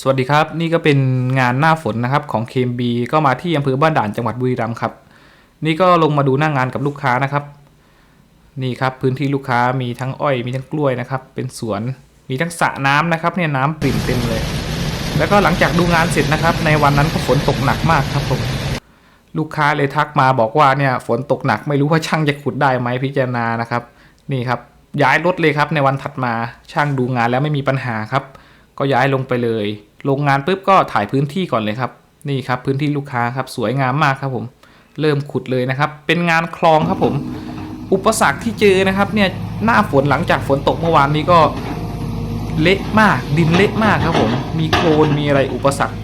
สวัสดีครับ นี่ก็เป็นงานหน้าฝนนะครับของ KMB ก็มาที่อำเภอบ้านด่านจังหวัดบุรีรัมย์ครับ นี่ก็ลงมาดูหน้างงานกับลูกค้านะครับ นี่ครับพื้นที่ลูกค้ามีทั้งอ้อยมีทั้งกล้วยนะครับ เป็นสวนมีทั้งสระน้ำนะครับ เนี่ยน้ำปริ่มเต็มเลย แล้วก็หลังจากดูงานเสร็จนะครับ ในวันนั้นก็ฝนตกหนักมากครับผมลูกค้าเลยทักมาบอกว่าเนี่ยฝนตกหนักไม่รู้ว่าช่างจะขุดได้ไหมพิจารณานะครับ นี่ครับย้ายรถเลยครับในวันถัดมาช่างดูงานแล้วไม่มีปัญหาครับ ก็ย้ายลงไปเลย โรงงานปุ๊บก็ถ่ายพื้นที่ก่อนเลยครับ นี่ครับพื้นที่ลูกค้าครับสวยงามมากครับผม เริ่มขุดเลยนะครับ เป็นงานคลองครับผม อุปสรรคที่เจอนะครับเนี่ยหน้าฝนหลังจากฝนตกเมื่อวานนี้ก็เละมากดินเละมากครับผม มีโคลนมีอะไรอุปสรรค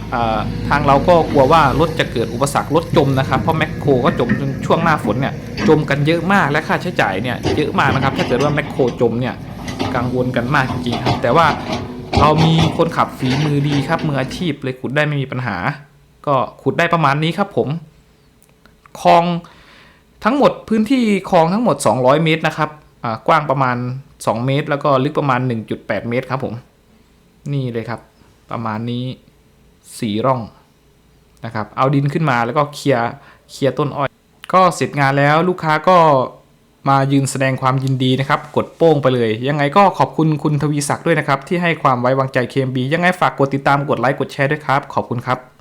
ทางเราก็กลัวว่ารถจะเกิดอุปสรรครถจมนะครับเพราะแมคโครก็จมจนช่วงหน้าฝนเนี่ยจมกันเยอะมากและค่าใช้จ่ายเนี่ยเยอะมากนะครับถ้าเกิดว่าแมคโครจมเนี่ยกังวลกันมากจริงๆครับแต่ว่า เรามีคนขับฝีมือดีครับมืออาชีพเลยขุดได้ไม่มีปัญหา ก็ขุดได้ประมาณนี้ครับผมคลองทั้งหมดพื้นที่คลองทั้งหมด 200 เมตรนะครับกว้างประมาณ 2 เมตร แล้วก็ลึกประมาณ 1.8 เมตรครับผม นี่เลยครับ ประมาณนี้สีร่องนะครับ เอาดินขึ้นมาแล้วก็เคลียร์เคลียร์ต้นอ้อย ก็เสร็จงานแล้วลูกค้าก็ มายืนแสดงความยินดีนะครับ กดโป้งไปเลย ยังไงก็ขอบคุณคุณทวีศักดิ์ด้วยนะครับ ที่ให้ความไว้วางใจเคมบียังไงฝากกดติดตามกดไลค์กดแชร์ด้วยครับ ขอบคุณครับ